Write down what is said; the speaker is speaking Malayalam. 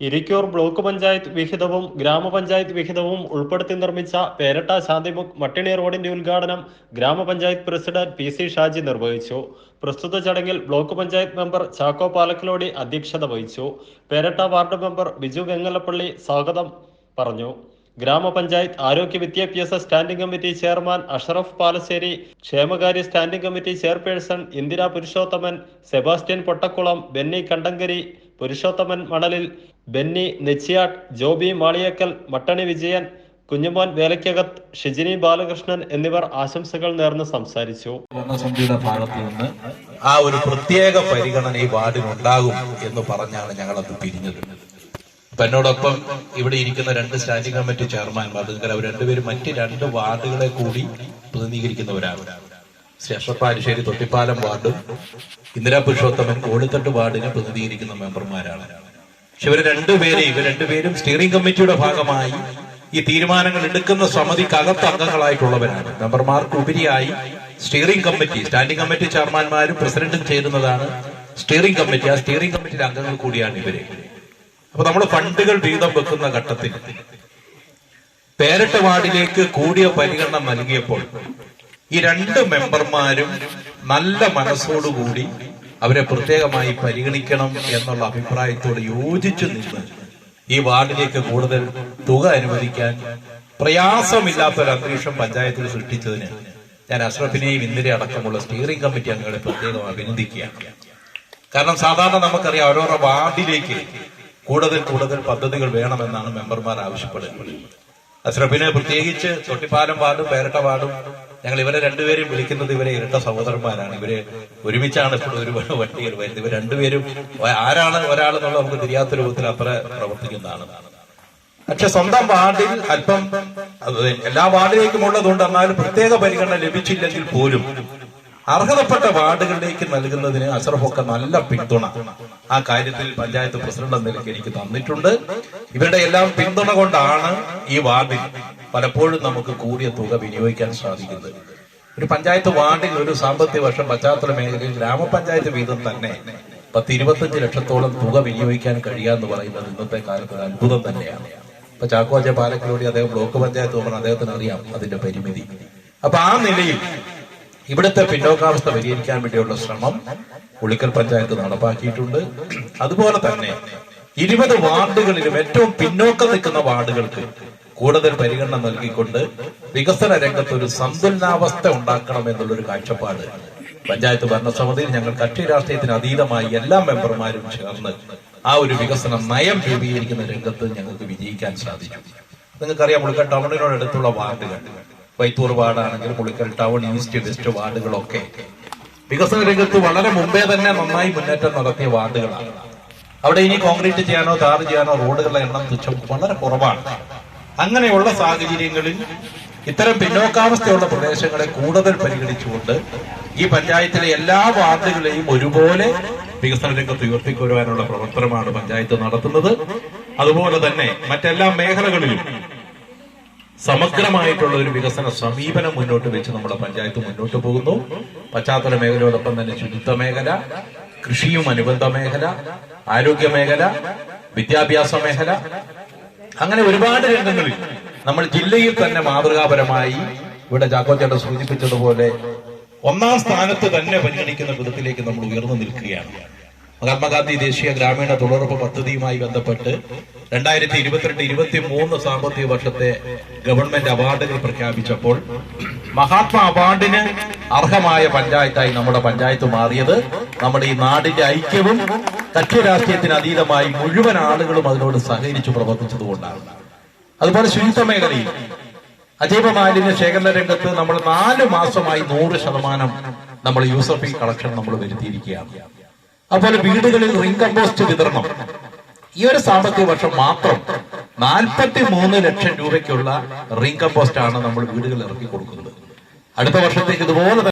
ഇരിക്കൂർ ബ്ലോക്ക് പഞ്ചായത്ത് വിഹിതവും ഗ്രാമപഞ്ചായത്ത് വിഹിതവും ഉൾപ്പെടുത്തി നിർമ്മിച്ച പേരട്ട ശാന്തിമുഖ് മട്ടിണി റോഡിന്റെ ഉദ്ഘാടനം ഗ്രാമപഞ്ചായത്ത് പ്രസിഡന്റ് പി സി ഷാജി നിർവഹിച്ചു. പ്രസ്തുത ചടങ്ങിൽ ബ്ലോക്ക് പഞ്ചായത്ത് മെമ്പർ ചാക്കോ പാലക്കിലോടി അധ്യക്ഷത വഹിച്ചു. പേരട്ട വാർഡ് മെമ്പർ ബിജു വെങ്ങലപ്പള്ളി സ്വാഗതം പറഞ്ഞു. ഗ്രാമപഞ്ചായത്ത് ആരോഗ്യ വിദ്യാഭ്യാസ standing committee chairman Ashraf Palassery ക്ഷേമകാര്യ standing committee chairperson Indira Purushothaman Sebastian Pottakkulam Benny Kandankari Purushothaman Manalil Benny Nechiyattu Joby Maliyakkal Mattani Vijayan Kunjumon വേലയ്ക്കകത്ത് Shijini Balakrishnan എന്നിവർ ആശംസകൾ നേർന്ന് സംസാരിച്ചു. ഭരണസമിതിയുടെ ഭാഗത്ത് നിന്ന് ആ ഒരു പ്രത്യേക പരിഗണന ഈ വാർഡിനുണ്ടാകും എന്ന് പറഞ്ഞാണ് ഞങ്ങളത് പിരിഞ്ഞത്. അപ്പൊ എന്നോടൊപ്പം ഇവിടെ ഇരിക്കുന്ന രണ്ട് സ്റ്റാൻഡിംഗ് കമ്മിറ്റി ചെയർമാൻമാർ അവർ രണ്ടുപേരും മറ്റ് രണ്ട് വാർഡുകളെ കൂടി പ്രതിനിധീകരിക്കുന്നവരാണ്. ശ്രീ അഷ്റഫ് പാലിശ്ശേരി തൊട്ടിപ്പാലം വാർഡും ഇന്ദിരാ പുരുഷോത്തമൻ ഓടിത്തട്ട് വാർഡിനെ പ്രതിനിധീകരിക്കുന്ന മെമ്പർമാരാണ്. പക്ഷെ ഇവർ രണ്ടുപേരെയും ഇവർ രണ്ടുപേരും സ്റ്റിയറിംഗ് കമ്മിറ്റിയുടെ ഭാഗമായി ഈ തീരുമാനങ്ങൾ എടുക്കുന്ന സമിതിക്കകത്ത് അംഗങ്ങളായിട്ടുള്ളവരാണ്. മെമ്പർമാർക്ക് ഉപരിയായി സ്റ്റിയറിംഗ് കമ്മിറ്റി സ്റ്റാൻഡിംഗ് കമ്മിറ്റി ചെയർമാൻമാരും പ്രസിഡന്റും ചേരുന്നതാണ് സ്റ്റിയറിംഗ് കമ്മിറ്റി ആ സ്റ്റിയറിംഗ് കമ്മിറ്റിയിലെ അംഗങ്ങൾ കൂടിയാണ് ഇവർ. അപ്പൊ നമ്മൾ ഫണ്ടുകൾ വീതം വെക്കുന്ന ഘട്ടത്തിൽ പേരട്ട വാർഡിലേക്ക് കൂടിയ പരിഗണന നൽകിയപ്പോൾ ഈ രണ്ട് മെമ്പർമാരും നല്ല മനസ്സോടുകൂടി അവരെ പ്രത്യേകമായി പരിഗണിക്കണം എന്നുള്ള അഭിപ്രായത്തോട് യോജിച്ചു നിന്ന് ഈ വാർഡിലേക്ക് കൂടുതൽ തുക അനുവദിക്കാൻ പ്രയാസമില്ലാത്ത ഒരു അന്തരീക്ഷം പഞ്ചായത്തിൽ സൃഷ്ടിച്ചതിന് ഞാൻ അഷ്റഫിനെയും ഇന്ദിരെ അടക്കമുള്ള സ്റ്റിയറിംഗ് കമ്മിറ്റി അംഗങ്ങളെ പ്രത്യേകം അഭിനന്ദിക്കുകയാണ്. കാരണം സാധാരണ നമുക്കറിയാം ഓരോരോ വാർഡിലേക്ക് കൂടുതൽ കൂടുതൽ പദ്ധതികൾ വേണമെന്നാണ് മെമ്പർമാർ ആവശ്യപ്പെടുന്നത്. അഷ്റഫിന് പ്രത്യേകിച്ച് തൊട്ടിപ്പാലം വാർഡും പേരട്ട വാർഡും ഞങ്ങൾ ഇവരെ രണ്ടുപേരും വിളിക്കുന്നത് ഇവരെ ഇരട്ട സഹോദരന്മാരാണ്. ഇവർ ഒരുമിച്ചാണ് ഇപ്പോൾ ഒരു വണ്ടിയിൽ വരുന്നത്. ഇവർ രണ്ടുപേരും ആരാണ് ഒരാളെന്നുള്ള നമുക്ക് തിരിയാത്ത രൂപത്തിൽ അത്ര പ്രവർത്തിക്കുന്നതാണ്. പക്ഷെ സ്വന്തം വാർഡിൽ അല്പം എല്ലാ വാർഡിലേക്കും ഉള്ളതുകൊണ്ട് എന്നാലും പ്രത്യേക പരിഗണന ലഭിച്ചില്ലെങ്കിൽ പോലും അർഹതപ്പെട്ട വാർഡുകളിലേക്ക് നൽകുന്നതിന് അഷറഫൊക്കെ നല്ല പിന്തുണ. ആ കാര്യത്തിൽ പഞ്ചായത്ത് പ്രസിഡന്റ് നിലയ്ക്ക് എനിക്ക് തന്നിട്ടുണ്ട്. ഇവരുടെ എല്ലാം പിന്തുണ കൊണ്ടാണ് ഈ വാർഡിൽ പലപ്പോഴും നമുക്ക് കൂടിയ തുക വിനിയോഗിക്കാൻ സാധിക്കുന്നത്. ഒരു പഞ്ചായത്ത് വാർഡിൽ ഒരു സാമ്പത്തിക വർഷം പശ്ചാത്തല മേഖലയിൽ ഗ്രാമപഞ്ചായത്ത് വീതം തന്നെ പത്ത് ഇരുപത്തഞ്ച് ലക്ഷത്തോളം തുക വിനിയോഗിക്കാൻ കഴിയാന്ന് പറയുന്നത് ഇന്നത്തെ കാലത്ത് അത്ഭുതം തന്നെയാണ്. ഇപ്പൊ ചാക്കോച്ച പാലക്കിലൂടെ അദ്ദേഹം ബ്ലോക്ക് പഞ്ചായത്ത് മെമ്പർ അദ്ദേഹത്തിന് അറിയാം അതിന്റെ പരിമിതി. അപ്പൊ ആ നിലയിൽ ഇവിടുത്തെ പിന്നോക്കാവസ്ഥ പരിഹരിക്കാൻ വേണ്ടിയുള്ള ശ്രമം ഉളിക്കൽ പഞ്ചായത്ത് നടപ്പാക്കിയിട്ടുണ്ട്. അതുപോലെ തന്നെ ഇരുപത് വാർഡുകളിലും ഏറ്റവും പിന്നോക്കം നിൽക്കുന്ന വാർഡുകൾക്ക് കൂടുതൽ പരിഗണന നൽകിക്കൊണ്ട് വികസന രംഗത്ത് ഒരു സന്തുലനാവസ്ഥ ഉണ്ടാക്കണം എന്നുള്ളൊരു കാഴ്ചപ്പാട് പഞ്ചായത്ത് ഭരണസമിതിയിൽ ഞങ്ങൾ കക്ഷി രാഷ്ട്രീയത്തിന് അതീതമായി എല്ലാ മെമ്പർമാരും ചേർന്ന് ആ ഒരു വികസന നയം രൂപീകരിക്കുന്ന രംഗത്ത് ഞങ്ങൾക്ക് വിജയിക്കാൻ സാധിച്ചു. നിങ്ങൾക്കറിയാം മുളിക്കൽ ടൗണിനോട് അടുത്തുള്ള വാർഡുകൾ. വൈത്തൂർ വാർഡാണെങ്കിലും പുളിക്കൽ ടൗൺ ഈസ്റ്റ് വെസ്റ്റ് വാർഡുകളൊക്കെ. വികസന രംഗത്ത് വളരെ മുമ്പേ തന്നെ നന്നായി മുന്നേറ്റം നടത്തിയ വാർഡുകളാണ്. അവിടെ ഇനി കോൺക്രീറ്റ് ചെയ്യാനോ ടാർ ചെയ്യാനോ റോഡുകളുടെ എണ്ണം തുച്ഛം വളരെ കുറവാണ്. അങ്ങനെയുള്ള സാഹചര്യങ്ങളിൽ ഇത്തരം പിന്നോക്കാവസ്ഥയുള്ള പ്രദേശങ്ങളെ കൂടുതൽ പരിഗണിച്ചുകൊണ്ട് ഈ പഞ്ചായത്തിലെ എല്ലാ വാർഡുകളെയും ഒരുപോലെ വികസന രംഗത്ത് ഉയർത്തിക്കൊരുവാനുള്ള പ്രവർത്തനമാണ് പഞ്ചായത്ത് നടത്തുന്നത്. അതുപോലെ തന്നെ മറ്റെല്ലാ മേഖലകളിലും സമഗ്രമായിട്ടുള്ള ഒരു വികസന സമീപനം മുന്നോട്ട് വെച്ച് നമ്മുടെ പഞ്ചായത്ത് മുന്നോട്ട് പോകുന്നു. പശ്ചാത്തല മേഖലയോടൊപ്പം തന്നെ ശുചിത്വ മേഖല കൃഷിയും അനുബന്ധ മേഖല ആരോഗ്യ മേഖല വിദ്യാഭ്യാസ മേഖല അങ്ങനെ ഒരുപാട് രംഗങ്ങളിൽ നമ്മൾ ജില്ലയിൽ തന്നെ മാതൃകാപരമായി ഇവിടെ ചാക്കോച്ചേട്ടൻ സൂചിപ്പിച്ചതുപോലെ ഒന്നാം സ്ഥാനത്ത് തന്നെ പരിഗണിക്കുന്ന വിധത്തിലേക്ക് നമ്മൾ ഉയർന്നു നിൽക്കുകയാണ്. മഹാത്മാഗാന്ധി ദേശീയ ഗ്രാമീണ തൊഴിലുറപ്പ് പദ്ധതിയുമായി ബന്ധപ്പെട്ട് രണ്ടായിരത്തി ഇരുപത്തിരണ്ട് ഇരുപത്തി മൂന്ന് സാമ്പത്തിക വർഷത്തെ ഗവൺമെന്റ് അവാർഡുകൾ പ്രഖ്യാപിച്ചപ്പോൾ മഹാത്മാ അവാർഡിന് അർഹമായ പഞ്ചായത്തായി നമ്മുടെ പഞ്ചായത്ത് മാറിയത് നമ്മുടെ ഈ നാടിന്റെ ഐക്യവും കക്ഷി രാഷ്ട്രീയത്തിന് അതീതമായി മുഴുവൻ ആളുകളും അതിനോട് സഹകരിച്ചു പ്രവർത്തിച്ചതുകൊണ്ടാണ്. അതുപോലെ ശുചിത്വ മേഖലയിൽ അജൈവ മാലിന്യ ശേഖരണ രംഗത്ത് നമ്മൾ നാല് മാസമായി നൂറ് ശതമാനം നമ്മൾ യൂസർ ഫീ കളക്ഷൻ നമ്മൾ വരുത്തിയിരിക്കുകയാണ്. അതുപോലെ വീടുകളിൽ റിംഗ് കമ്പോസ്റ്റ് വിതരണം. ഈ ഒരു സാമ്പത്തിക വർഷം മാത്രം നാൽപ്പത്തി മൂന്ന് ലക്ഷം രൂപയ്ക്കുള്ള റിംഗ് കമ്പോസ്റ്റ് ആണ് നമ്മൾ വീടുകളിൽ ഇറക്കി കൊടുക്കുന്നത്. അടുത്ത വർഷത്തേക്ക് ഇതുപോലെ